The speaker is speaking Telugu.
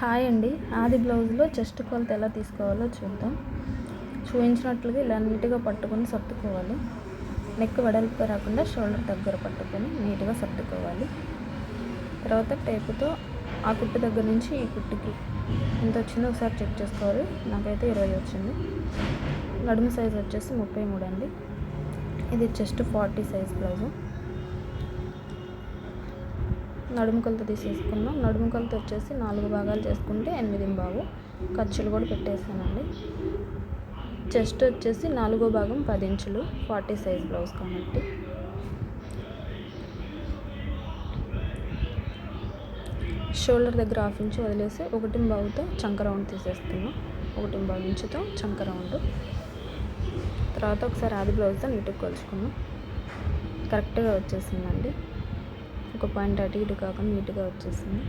హాయ్ అండి. ఆది బ్లౌజ్లో చెస్ట్ కొలత ఎలా తీసుకోవాలో చూద్దాం. చూపించినట్లుగా ఇలా నీట్గా పట్టుకొని సర్దుకోవాలి. నెక్ వెడల్పు రాకుండా షోల్డర్ దగ్గర పట్టుకొని నీట్గా సర్దుకోవాలి. తర్వాత టేపుతో ఆ కుట్టు దగ్గర నుంచి ఈ కుట్టుకి ఎంత వచ్చిందో ఒకసారి చెక్ చేసుకోవాలి. నాకైతే ఇరవై వచ్చింది. నడుము సైజ్ వచ్చేసి ముప్పై మూడు అండి. ఇది చెస్ట్ ఫార్టీ సైజ్ బ్లౌజు. నడుము కొలత తీసేసుకున్నాం. నడుము కొలత వచ్చేసి నాలుగు భాగాలు చేసుకుంటే ఎనిమిది బావు ఖర్చులు కూడా పెట్టేసానండి చెస్ట్ వచ్చేసి నాలుగో భాగం పది ఇంచులు ఫార్టీ సైజ్ బ్లౌజ్ కాబట్టి. షోల్డర్ దగ్గర హాఫ్ ఇంచు వదిలేసి ఒకటి బావుతో చంక రౌండ్ తీసేస్తున్నాం ఒకటి బావు ఇంచుతో చంక రౌండ్. తర్వాత ఒకసారి ఆది బ్లౌజ్తో నీట్గా కొలుచుకున్నాం. కరెక్ట్గా వచ్చేసిందండి. ఒక పాయింట్ అటు ఇటు కాకుండా నీట్గా వచ్చేసింది.